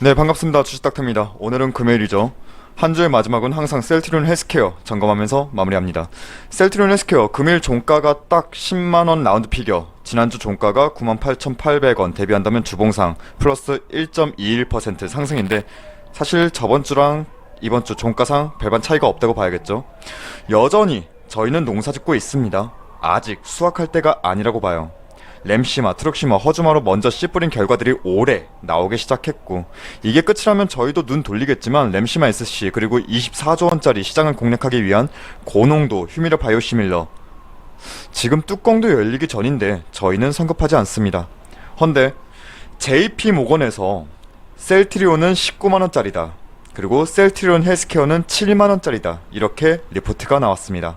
네, 반갑습니다. 주식닥터입니다. 오늘은 금요일이죠. 한 주의 마지막은 항상 셀트리온 헬스케어 점검하면서 마무리합니다. 셀트리온 헬스케어 금일 종가가 딱 10만원 라운드 피겨. 지난주 종가가 98,800원 대비한다면 주봉상 플러스 1.21% 상승인데 사실 저번 주랑 이번 주 종가상 별반 차이가 없다고 봐야겠죠. 여전히 저희는 농사 짓고 있습니다. 아직 수확할 때가 아니라고 봐요. 램시마, 트럭시마, 허즈마로 먼저 씨 뿌린 결과들이 올해 나오기 시작했고 이게 끝이라면 저희도 눈 돌리겠지만 램시마 SC 그리고 24조 원짜리 시장을 공략하기 위한 고농도 휴미러 바이오시밀러 지금 뚜껑도 열리기 전인데 저희는 성급하지 않습니다. 헌데 JP 모건에서 셀트리온은 19만 원짜리다. 그리고 셀트리온 헬스케어는 7만 원짜리다. 이렇게 리포트가 나왔습니다.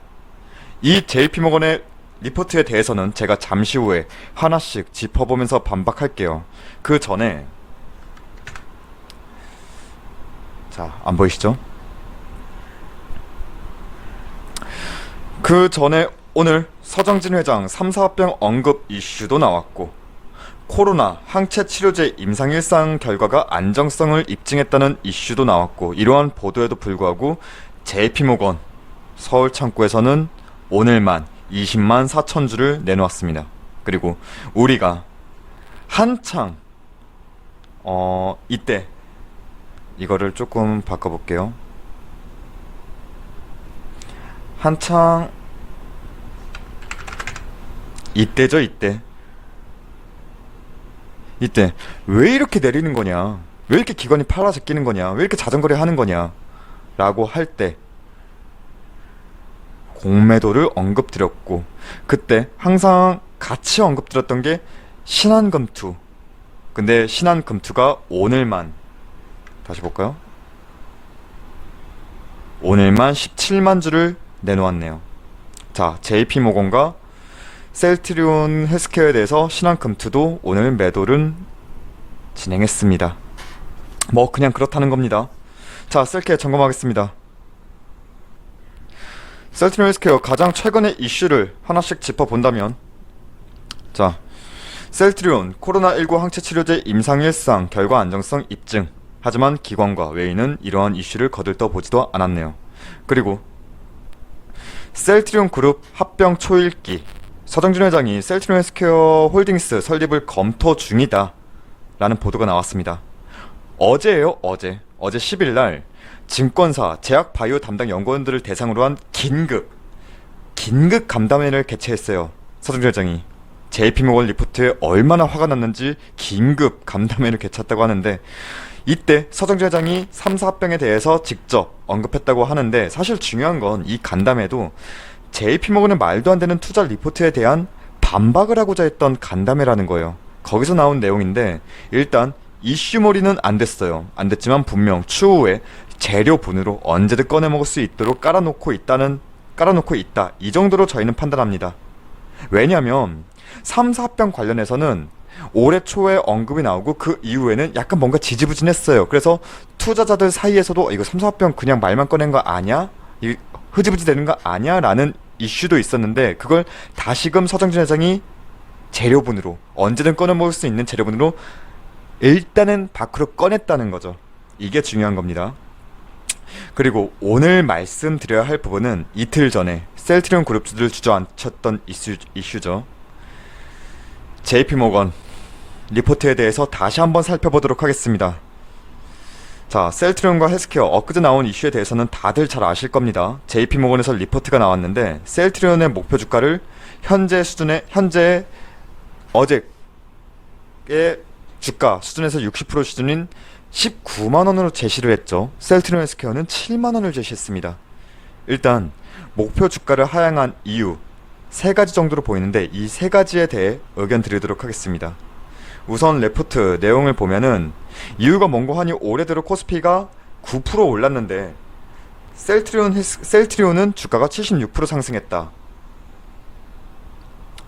이 JP 모건의 리포트에 대해서는 제가 잠시 후에 하나씩 짚어보면서 반박할게요. 그 전에 자, 안 보이시죠? 그 전에 오늘 서정진 회장 3, 4합병 언급 이슈도 나왔고 코로나 항체 치료제 임상 일상 결과가 안정성을 입증했다는 이슈도 나왔고 이러한 보도에도 불구하고 JP모건 서울 창구에서는 오늘만 20만 4천 주를 내놓았습니다. 그리고 우리가 한창 어 이때 이거를 조금 바꿔볼게요. 한창 이때죠 이때 이때 왜 이렇게 내리는 거냐 왜 이렇게 기관이 팔아 제끼는 거냐 왜 이렇게 자전거리 하는 거냐 라고 할 때 공매도를 언급드렸고 그때 항상 같이 언급드렸던 게 신한금투 근데 신한금투가 오늘만 다시 볼까요? 오늘만 17만 주를 내놓았네요. 자, JP모건과 셀트리온 헬스케어에 대해서 신한금투도 오늘 매도를 진행했습니다. 뭐 그냥 그렇다는 겁니다. 자, 셀케 점검하겠습니다. 셀트리온 헬스케어 가장 최근의 이슈를 하나씩 짚어본다면 자, 셀트리온 코로나19 항체 치료제 임상 일상 결과 안정성 입증 하지만 기관과 외인은 이러한 이슈를 거들떠 보지도 않았네요. 그리고 셀트리온 그룹 합병 초읽기 서정준 회장이 셀트리온 헬스케어 홀딩스 설립을 검토 중이다 라는 보도가 나왔습니다. 어제예요 어제 어제 10일 날 증권사 제약 바이오 담당 연구원들을 대상으로 한 긴급 긴급 간담회를 개최했어요 서정준 회장이 JP모건 리포트에 얼마나 화가 났는지 긴급 간담회를 개최했다고 하는데 이때 서정재 회장이 3, 4병에 대해서 직접 언급했다고 하는데 사실 중요한 건 이 간담회도 JP모건의 말도 안 되는 투자 리포트에 대한 반박을 하고자 했던 간담회라는 거예요. 거기서 나온 내용인데 일단 이슈몰이는 안 됐어요. 안 됐지만 분명 추후에 재료분으로 언제든 꺼내 먹을 수 있도록 깔아놓고 있다는 깔아놓고 있다. 이 정도로 저희는 판단합니다. 왜냐하면 3, 4병 관련해서는 올해 초에 언급이 나오고 그 이후에는 약간 뭔가 지지부진했어요. 그래서 투자자들 사이에서도 어, 이거 3, 4병 그냥 말만 꺼낸 거 아니야? 이 흐지부지 되는 거 아니야? 라는 이슈도 있었는데 그걸 다시금 서정진 회장이 재료분으로 언제든 꺼내 먹을 수 있는 재료분으로 일단은 밖으로 꺼냈다는 거죠. 이게 중요한 겁니다. 그리고 오늘 말씀드려야 할 부분은 이틀 전에 셀트리온 그룹주들 주저앉혔던 이슈, 이슈죠. JP모건 리포트에 대해서 다시 한번 살펴보도록 하겠습니다. 자, 셀트리온과 헬스케어 엊그제 나온 이슈에 대해서는 다들 잘 아실 겁니다. JP모건에서 리포트가 나왔는데 셀트리온의 목표 주가를 현재 수준의 현재 어제의 주가 수준에서 60% 수준인 19만 원으로 제시를 했죠. 셀트리온 헬스케어는 7만 원을 제시했습니다. 일단 목표 주가를 하향한 이유 세 가지 정도로 보이는데 이 세 가지에 대해 의견 드리도록 하겠습니다. 우선 레포트 내용을 보면은 이유가 뭔고 하니 올해 들어 코스피가 9% 올랐는데 셀트리온 셀트리온은 주가가 76% 상승했다.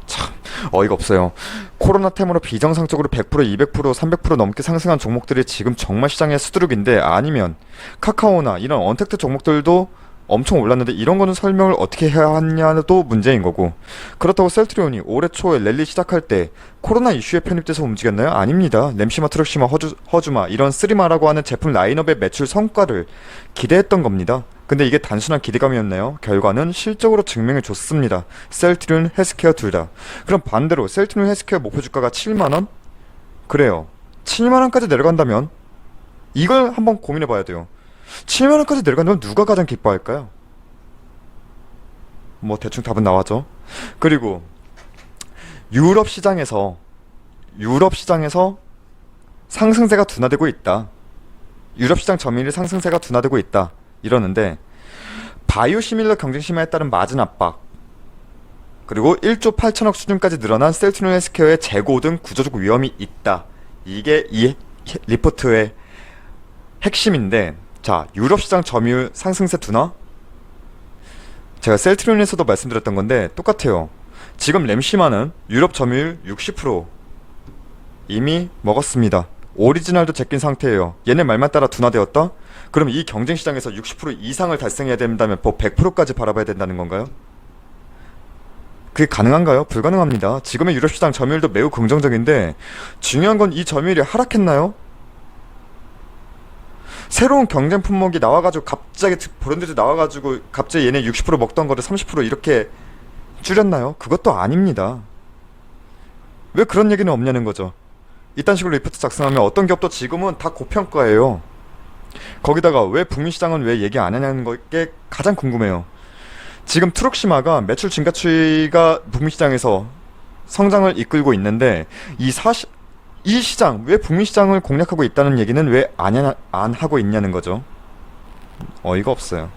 참 어이가 없어요. 코로나 템으로 비정상적으로 100%, 200%, 300% 넘게 상승한 종목들이 지금 정말 시장의 수두룩인데 아니면 카카오나 이런 언택트 종목들도 엄청 올랐는데 이런 거는 설명을 어떻게 해야 하냐도 문제인 거고 그렇다고 셀트리온이 올해 초에 랠리 시작할 때 코로나 이슈에 편입돼서 움직였나요? 아닙니다. 램시마, 트럭시마, 허주, 허주마 이런 쓰리마라고 하는 제품 라인업의 매출 성과를 기대했던 겁니다. 근데 이게 단순한 기대감이었나요? 결과는 실적으로 증명해 줬습니다. 셀트리온, 헬스케어 둘 다. 그럼 반대로 셀트리온 헬스케어 목표 주가가 7만 원? 그래요. 7만 원까지 내려간다면 이걸 한번 고민해 봐야 돼요. 7만 원까지 내려간다면 누가 가장 기뻐할까요? 뭐 대충 답은 나왔죠. 그리고 유럽 시장에서 유럽 시장에서 상승세가 둔화되고 있다. 유럽 시장 점유율 상승세가 둔화되고 있다. 이러는데 바이오 시밀러 경쟁 심화에 따른 마진 압박 그리고 1조 8천억 수준까지 늘어난 셀트리온 헬스케어의 재고 등 구조적 위험이 있다. 이게 이 리포트의 핵심인데 자 유럽 시장 점유율 상승세 둔화 제가 셀트리온에서도 말씀드렸던 건데 똑같아요. 지금 램시마는 유럽 점유율 60% 이미 먹었습니다. 오리지널도 제낀 상태예요. 얘네 말만 따라 둔화되었다? 그럼 이 경쟁 시장에서 60% 이상을 달성해야 된다면 뭐 100%까지 바라봐야 된다는 건가요? 그게 가능한가요? 불가능합니다. 지금의 유럽 시장 점유율도 매우 긍정적인데 중요한 건 이 점유율이 하락했나요? 새로운 경쟁 품목이 나와가지고 갑자기 브랜드들 나와가지고 갑자기 얘네 60% 먹던 거를 30% 이렇게 줄였나요? 그것도 아닙니다. 왜 그런 얘기는 없냐는 거죠. 이딴 식으로 리포트 작성하면 어떤 기업도 지금은 다 고평가예요. 거기다가 왜 북미 시장은 왜 얘기 안 하냐는 게 가장 궁금해요. 지금 트럭시마가 매출 증가 추이가 북미 시장에서 성장을 이끌고 있는데 이 사시 이 시장 왜 북미 시장을 공략하고 있다는 얘기는 왜안 안 하고 있냐는 거죠. 어이가 없어요.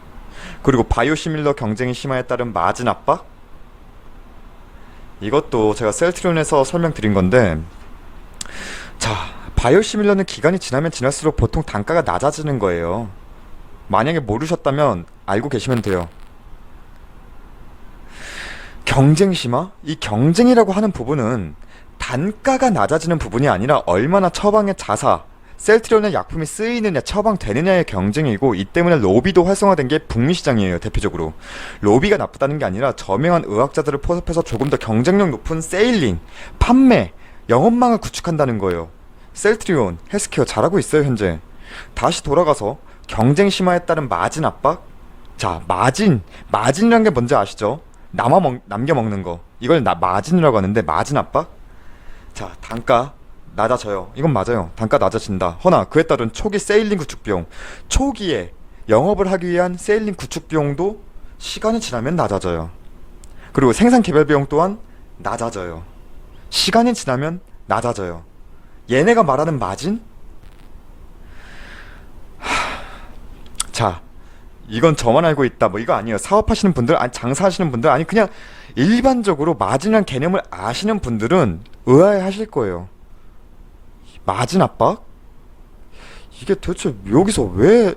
그리고 바이오시밀러 경쟁이 심화에 따른 마진 압박 이것도 제가 셀트리온에서 설명드린 건데 자 바이오시밀러는 기간이 지나면 지날수록 보통 단가가 낮아지는 거예요. 만약에 모르셨다면 알고 계시면 돼요. 경쟁 심화? 이 경쟁이라고 하는 부분은 단가가 낮아지는 부분이 아니라 얼마나 처방의 자사, 셀트리온의 약품이 쓰이느냐, 처방되느냐의 경쟁이고 이 때문에 로비도 활성화된 게 북미 시장이에요, 대표적으로. 로비가 나쁘다는 게 아니라 저명한 의학자들을 포섭해서 조금 더 경쟁력 높은 세일링, 판매, 영업망을 구축한다는 거예요. 셀트리온, 헬스케어 잘하고 있어요, 현재. 다시 돌아가서 경쟁 심화에 따른 마진 압박? 자, 마진. 마진이란 게 뭔지 아시죠? 남아 먹, 남겨 먹는 거. 이걸 나, 마진이라고 하는데 마진 압박? 자, 단가 낮아져요. 이건 맞아요. 단가 낮아진다. 허나 그에 따른 초기 세일링 구축 비용. 초기에 영업을 하기 위한 세일링 구축 비용도 시간이 지나면 낮아져요. 그리고 생산 개발 비용 또한 낮아져요. 시간이 지나면 낮아져요. 얘네가 말하는 마진? 하... 자, 이건 저만 알고 있다. 뭐 이거 아니에요. 사업하시는 분들, 아니 장사하시는 분들, 아니 그냥 일반적으로 마진이란 개념을 아시는 분들은 의아해하실 거예요. 마진 압박? 이게 도대체 여기서 왜?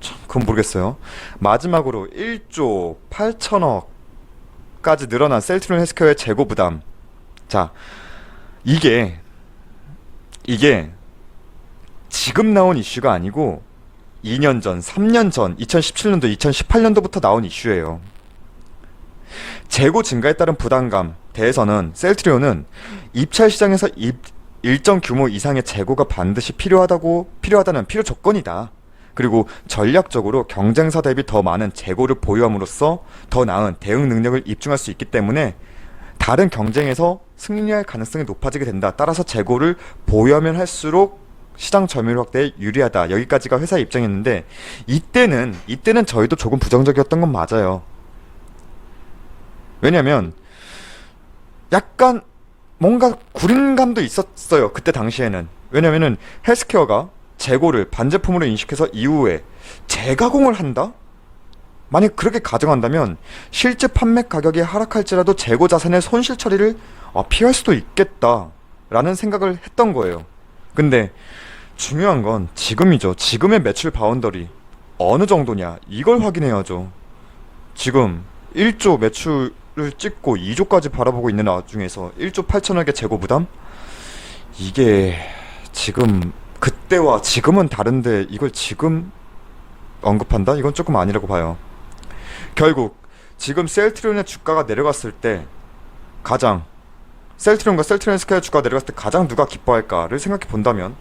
참, 그건 모르겠어요. 마지막으로 1조 8천억까지 늘어난 셀트리온 헬스케어의 재고 부담. 자, 이게 이게 지금 나온 이슈가 아니고 2년 전, 3년 전, 2017년도, 2018년도부터 나온 이슈예요. 재고 증가에 따른 부담감 대해서는 셀트리온은 입찰 시장에서 입, 일정 규모 이상의 재고가 반드시 필요하다고 필요하다는 필요 조건이다. 그리고 전략적으로 경쟁사 대비 더 많은 재고를 보유함으로써 더 나은 대응 능력을 입증할 수 있기 때문에 다른 경쟁에서 승리할 가능성이 높아지게 된다. 따라서 재고를 보유하면 할수록 시장 점유율 확대에 유리하다. 여기까지가 회사 입장이었는데 이때는 이때는 저희도 조금 부정적이었던 건 맞아요. 왜냐면 약간 뭔가 구린감도 있었어요. 그때 당시에는. 왜냐면은 헬스케어가 재고를 반제품으로 인식해서 이후에 재가공을 한다? 만약 그렇게 가정한다면 실제 판매 가격이 하락할지라도 재고 자산의 손실 처리를 어, 피할 수도 있겠다라는 생각을 했던 거예요. 근데 중요한 건 지금이죠. 지금의 매출 바운더리 어느 정도냐 이걸 확인해야죠. 지금 1조 매출을 찍고 2조까지 바라보고 있는 와중에서 1조 8천억의 재고 부담 이게 지금 그때와 지금은 다른데 이걸 지금 언급한다? 이건 조금 아니라고 봐요. 결국 지금 셀트리온의 주가가 내려갔을 때 가장 셀트리온과 셀트리온 스퀘어 주가가 내려갔을 때 가장 누가 기뻐할까를 생각해 본다면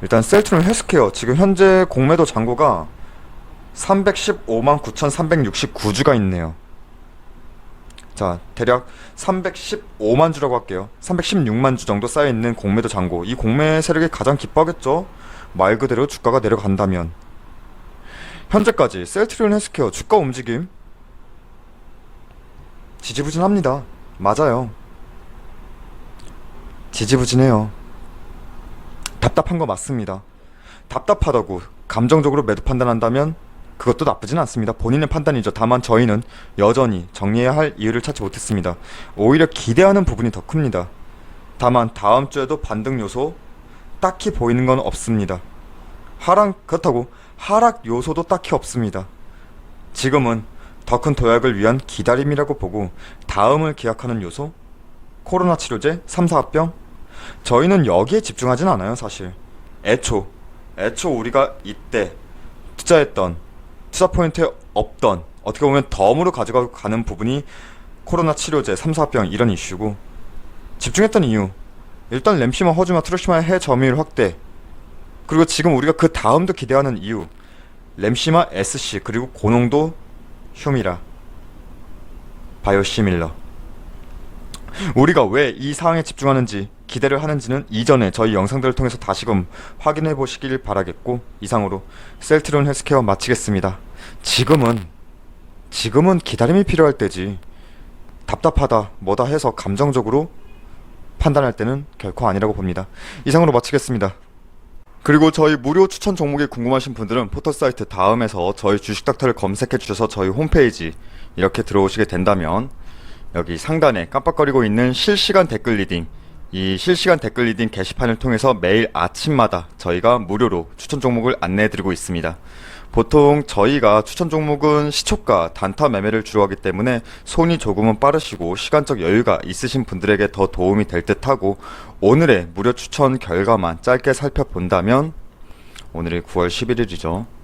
일단 셀트리온 헬스케어 지금 현재 공매도 잔고가 315만 9,369주가 있네요. 자, 대략 315만 주라고 할게요. 316만 주 정도 쌓여 있는 공매도 잔고. 이 공매 세력이 가장 기뻐하겠죠. 말 그대로 주가가 내려간다면. 현재까지 셀트리온 헬스케어 주가 움직임 지지부진합니다. 맞아요. 지지부진해요. 답답한 거 맞습니다. 답답하다고 감정적으로 매도 판단한다면 그것도 나쁘진 않습니다. 본인의 판단이죠. 다만 저희는 여전히 정리해야 할 이유를 찾지 못했습니다. 오히려 기대하는 부분이 더 큽니다. 다만 다음 주에도 반등 요소 딱히 보이는 건 없습니다. 하락 그렇다고 하락 요소도 딱히 없습니다. 지금은 더 큰 도약을 위한 기다림이라고 보고 다음을 기약하는 요소? 코로나 치료제 3, 4합병? 저희는 여기에 집중하진 않아요 사실. 애초 애초 우리가 이때 투자했던 투자 포인트에 없던 어떻게 보면 덤으로 가져가고 가는 부분이 코로나 치료제 3, 4합병 이런 이슈고 집중했던 이유. 일단 램시마, 허즈마, 트루시마의 해외 점유율 확대. 그리고 지금 우리가 그 다음도 기대하는 이유. 램시마, SC 그리고 고농도 휴미라 바이오시밀러 우리가 왜 이 사항에 집중하는지 기대를 하는지는 이전에 저희 영상들을 통해서 다시금 확인해 보시길 바라겠고 이상으로 셀트론 헬스케어 마치겠습니다. 지금은 지금은 기다림이 필요할 때지 답답하다 뭐다 해서 감정적으로 판단할 때는 결코 아니라고 봅니다. 이상으로 마치겠습니다. 그리고 저희 무료 추천 종목이 궁금하신 분들은 포털 사이트 다음에서 저희 주식 닥터를 검색해 주셔서 저희 홈페이지 이렇게 들어오시게 된다면 여기 상단에 깜빡거리고 있는 실시간 댓글 리딩 이 실시간 댓글 리딩 게시판을 통해서 매일 아침마다 저희가 무료로 추천 종목을 안내해 드리고 있습니다. 보통 저희가 추천 종목은 시초가 단타 매매를 주로 하기 때문에 손이 조금은 빠르시고 시간적 여유가 있으신 분들에게 더 도움이 될 듯하고 오늘의 무료 추천 결과만 짧게 살펴본다면 오늘이 9월 11일이죠.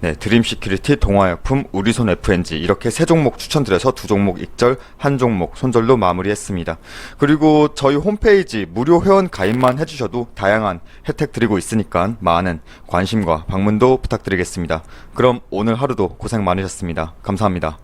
네, 드림 시큐리티, 동화약품, 우리손 FNG 이렇게 세 종목 추천드려서 두 종목 익절, 한 종목 손절로 마무리했습니다. 그리고 저희 홈페이지 무료 회원 가입만 해주셔도 다양한 혜택 드리고 있으니까 많은 관심과 방문도 부탁드리겠습니다. 그럼 오늘 하루도 고생 많으셨습니다. 감사합니다.